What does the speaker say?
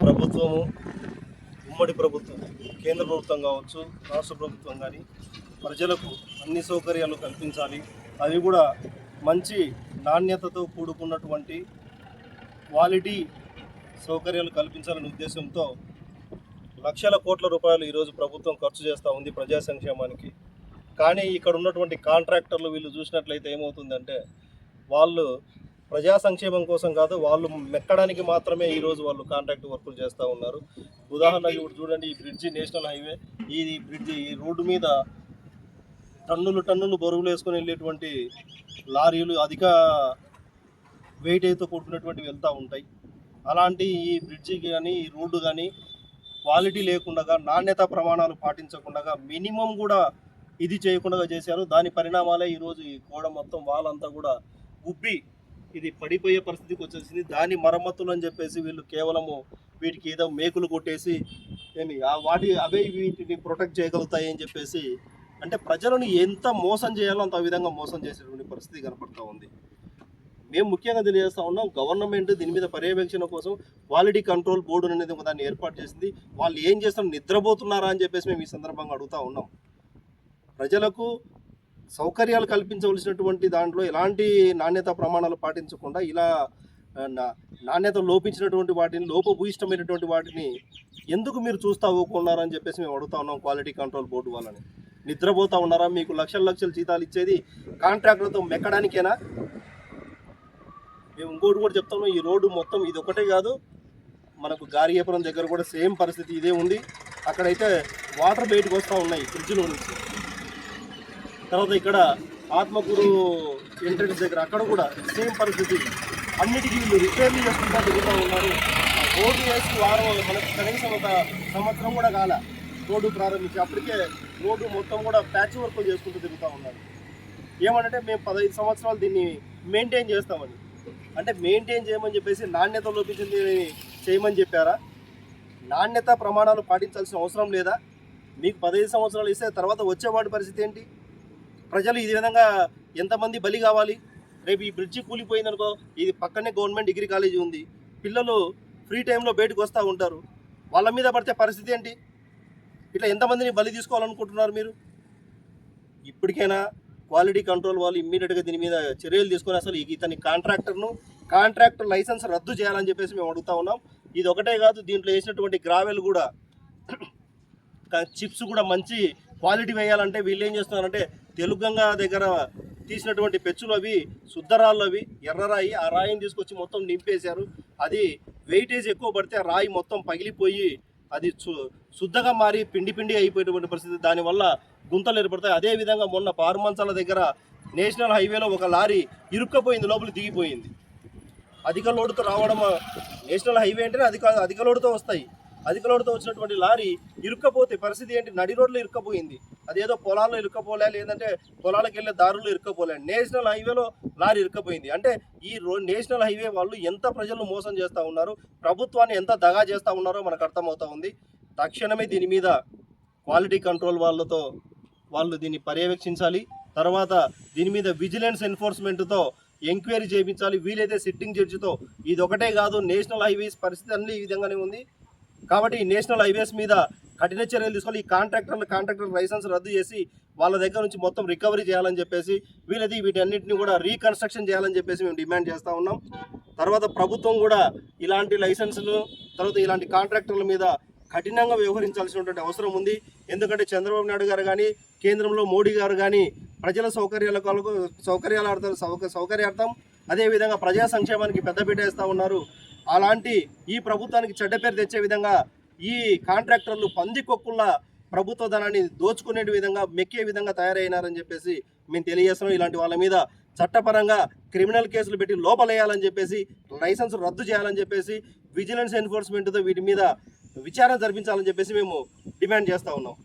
ప్రభుత్వము ఉమ్మడి ప్రభుత్వం కేంద్ర ప్రభుత్వం కావచ్చు రాష్ట్ర ప్రభుత్వం కానీ ప్రజలకు అన్ని సౌకర్యాలు కల్పించాలి. అవి కూడా మంచి నాణ్యతతో కూడుకున్నటువంటి క్వాలిటీ సౌకర్యాలు కల్పించాలనే ఉద్దేశంతో లక్షల కోట్ల రూపాయలు ఈరోజు ప్రభుత్వం ఖర్చు చేస్తూ ఉంది ప్రజా సంక్షేమానికి. కానీ ఇక్కడ ఉన్నటువంటి కాంట్రాక్టర్లు వీళ్ళు చూసినట్లయితే ఏమవుతుందంటే వాళ్ళు ప్రజా సంక్షేమం కోసం కాదు వాళ్ళు మెక్కడానికి మాత్రమే ఈరోజు వాళ్ళు కాంట్రాక్ట్ వర్కులు చేస్తూ ఉన్నారు. ఉదాహరణకి ఇప్పుడు చూడండి ఈ బ్రిడ్జి నేషనల్ హైవే ఈ బ్రిడ్జి ఈ రోడ్డు మీద టన్నులు టన్నులు బరువులు వేసుకొని వెళ్ళేటువంటి లారీలు అధిక వెయిట్ అయితే కూడుకున్నటువంటివి వెళ్తూ ఉంటాయి. అలాంటి ఈ బ్రిడ్జి కానీ ఈ రోడ్డు కానీ క్వాలిటీ లేకుండా నాణ్యత ప్రమాణాలు పాటించకుండా మినిమం కూడా ఇది చేయకుండా చేశారు. దాని పరిణామాలే ఈరోజు ఈ గోడ మొత్తం వాళ్ళంతా కూడా ఉబ్బి ఇది పడిపోయే పరిస్థితికి వచ్చేసింది. దాని మరమ్మతులు అని చెప్పేసి వీళ్ళు కేవలము వీటికి ఏదో మేకులు కొట్టేసి ఏమి వాటి అవే వీటిని ప్రొటెక్ట్ చేయగలుగుతాయి అని చెప్పేసి అంటే ప్రజలను ఎంత మోసం చేయాలో అంత విధంగా మోసం చేసేటువంటి పరిస్థితి కనపడతా ఉంది. మేము ముఖ్యంగా తెలియజేస్తా ఉన్నాం గవర్నమెంట్ దీని మీద పర్యవేక్షణ కోసం క్వాలిటీ కంట్రోల్ బోర్డు అనేది ఒక దాన్ని ఏర్పాటు చేసింది. వాళ్ళు ఏం చేస్తున్నారు? నిద్రపోతున్నారా అని చెప్పేసి మేము ఈ సందర్భంగా అడుగుతా ఉన్నాం. ప్రజలకు సౌకర్యాలు కల్పించవలసినటువంటి దాంట్లో ఎలాంటి నాణ్యత ప్రమాణాలు పాటించకుండా ఇలా నా- నాణ్యత లోపించినటువంటి వాటిని లోపభూయిష్టమైనటువంటి వాటిని ఎందుకు మీరు చూస్తా ఊకున్నారని చెప్పేసి మేము అడుగుతా ఉన్నాం క్వాలిటీ కంట్రోల్ బోర్డు వాళ్ళని. నిద్రపోతా ఉన్నారా? మీకు లక్షల లక్షల జీతాలు ఇచ్చేది కాంట్రాక్టులతో మెక్కడానికేనా? మేము ఇంకోటి కూడా చెప్తాము ఈ రోడ్డు మొత్తం ఇది ఒకటే కాదు మనకు గారియాపురం దగ్గర కూడా సేమ్ పరిస్థితి ఇదే ఉంది. అక్కడైతే వాటర్ బయటకు వస్తూ ఉన్నాయి ఫ్రిడ్జ్లో నుంచి. తర్వాత ఇక్కడ ఆత్మకూరు ఎంట్రన్స్ దగ్గర అక్కడ కూడా సేమ్ పరిస్థితి. అన్నిటికీ వీళ్ళు రిపేర్లు చేసుకుంటా తిరుగుతూ ఉన్నారు. రోడ్డు వేసి వారం మనకు కనీసం ఒక సంవత్సరం కూడా కాల. రోడ్డు ప్రారంభించి అప్పటికే రోడ్డు మొత్తం కూడా ప్యాచ్ వర్క్లు చేసుకుంటూ తిరుగుతూ ఉన్నారు. ఏమంటే మేము పదహైదు సంవత్సరాలు దీన్ని మెయింటైన్ చేస్తామని. అంటే మెయింటైన్ చేయమని చెప్పేసి నాణ్యత లోపించింది చేయమని చెప్పారా? నాణ్యత ప్రమాణాలు పాటించాల్సిన అవసరం లేదా? మీకు పదహైదు సంవత్సరాలు ఇస్తే తర్వాత వచ్చేవాడి పరిస్థితి ఏంటి? ప్రజలు ఈ విధంగా ఎంతమంది బలి కావాలి? రేపు ఈ బ్రిడ్జి కూలిపోయిందనుకో ఇది పక్కనే గవర్నమెంట్ డిగ్రీ కాలేజీ ఉంది. పిల్లలు ఫ్రీ టైంలో బయటకు వస్తూ ఉంటారు. వాళ్ళ మీద పడితే పరిస్థితి ఏంటి? ఇట్లా ఎంతమందిని బలి తీసుకోవాలనుకుంటున్నారు మీరు? ఇప్పటికైనా క్వాలిటీ కంట్రోల్ వాళ్ళు ఇమ్మీడియట్గా దీని మీద చర్యలు తీసుకొని అసలు ఇతని కాంట్రాక్టర్ను కాంట్రాక్టర్ లైసెన్స్ రద్దు చేయాలని చెప్పేసి మేము అడుగుతా ఉన్నాం. ఇది ఒకటే కాదు దీంట్లో వేసినటువంటి గ్రావెల్ కూడా చిప్స్ కూడా మంచి క్వాలిటీ వేయాలంటే వీళ్ళు ఏం చేస్తున్నారంటే తెలుగంగా దగ్గర తీసినటువంటి పెచ్చులు అవి శుద్ధరాళ్ళు అవి ఎర్రరాయి ఆ రాయిని తీసుకొచ్చి మొత్తం నింపేశారు. అది వెయిటేజ్ ఎక్కువ పడితే ఆ రాయి మొత్తం పగిలిపోయి అది శుద్ధగా మారి పిండి పిండి అయిపోయేటువంటి పరిస్థితి. దానివల్ల గుంతలు ఏర్పడతాయి. అదే విధంగా మొన్న పారుమంచాల దగ్గర నేషనల్ హైవేలో ఒక లారీ ఇరుక్కపోయింది లోపల దిగిపోయింది. అధిక లోడుతో రావడం నేషనల్ హైవే అంటేనే అధిక అధిక లోడుతో వస్తాయి. అధిక లోడుతో వచ్చినటువంటి లారీ ఇరుక్కపోతే పరిస్థితి ఏంటి? నడి రోడ్లో ఇరుక్కపోయింది. అదేదో పొలాల్లో ఇరుక్కపోలే లేదంటే పొలాలకు వెళ్ళే దారులు ఇరుక్కపోలే. నేషనల్ హైవేలో లారీ ఇరుక్కపోయింది. అంటే ఈ నేషనల్ హైవే వాళ్ళు ఎంత ప్రజలను మోసం చేస్తూ ఉన్నారు ప్రభుత్వాన్ని ఎంత దగా చేస్తూ ఉన్నారో మనకు అర్థమవుతా ఉంది. తక్షణమే దీని మీద క్వాలిటీ కంట్రోల్ వాళ్ళతో వాళ్ళు దీన్ని పర్యవేక్షించాలి. తర్వాత దీని మీద విజిలెన్స్ ఎన్ఫోర్స్మెంట్తో ఎంక్వైరీ చేయించాలి. వీలైతే సిట్టింగ్ జడ్జితో. ఇది ఒకటే కాదు నేషనల్ హైవేస్ పరిస్థితి అన్ని ఈ విధంగానే ఉంది. కాబట్టి నేషనల్ హైవేస్ మీద కఠిన చర్యలు తీసుకోవాలి. ఈ కాంట్రాక్టర్లు కాంట్రాక్టర్ లైసెన్స్ రద్దు చేసి వాళ్ళ దగ్గర నుంచి మొత్తం రికవరీ చేయాలని చెప్పేసి వీళ్ళది వీటన్నిటిని కూడా రీకన్స్ట్రక్షన్ చేయాలని చెప్పేసి మేము డిమాండ్ చేస్తూ ఉన్నాం. తర్వాత ప్రభుత్వం కూడా ఇలాంటి లైసెన్సులు తర్వాత ఇలాంటి కాంట్రాక్టర్ల మీద కఠినంగా వ్యవహరించాల్సినటువంటి అవసరం ఉంది. ఎందుకంటే చంద్రబాబు నాయుడు గారు కానీ కేంద్రంలో మోడీ గారు కానీ ప్రజల సౌకర్యాల కొరకు సౌకర్యాల సౌక సౌకర్యార్థం. అదేవిధంగా ప్రజా సంక్షేమానికి పెద్దపీట వేస్తూ ఉన్నారు. అలాంటి ఈ ప్రభుత్వానికి చెడ్డ పేరు తెచ్చే విధంగా ఈ కాంట్రాక్టర్లు పందికొక్కుల్లా ప్రభుత్వ ధనాన్ని దోచుకునే విధంగా మెక్కే విధంగా తయారైనారని చెప్పేసి మేము తెలియజేస్తున్నాం. ఇలాంటి వాళ్ళ మీద చట్టపరంగా క్రిమినల్ కేసులు పెట్టి లోపలేయాలని చెప్పేసి లైసెన్స్ రద్దు చేయాలని చెప్పేసి విజిలెన్స్ ఎన్ఫోర్స్మెంట్తో వీటి మీద విచారణ జరిపించాలని చెప్పేసి మేము డిమాండ్ చేస్తూ ఉన్నాం.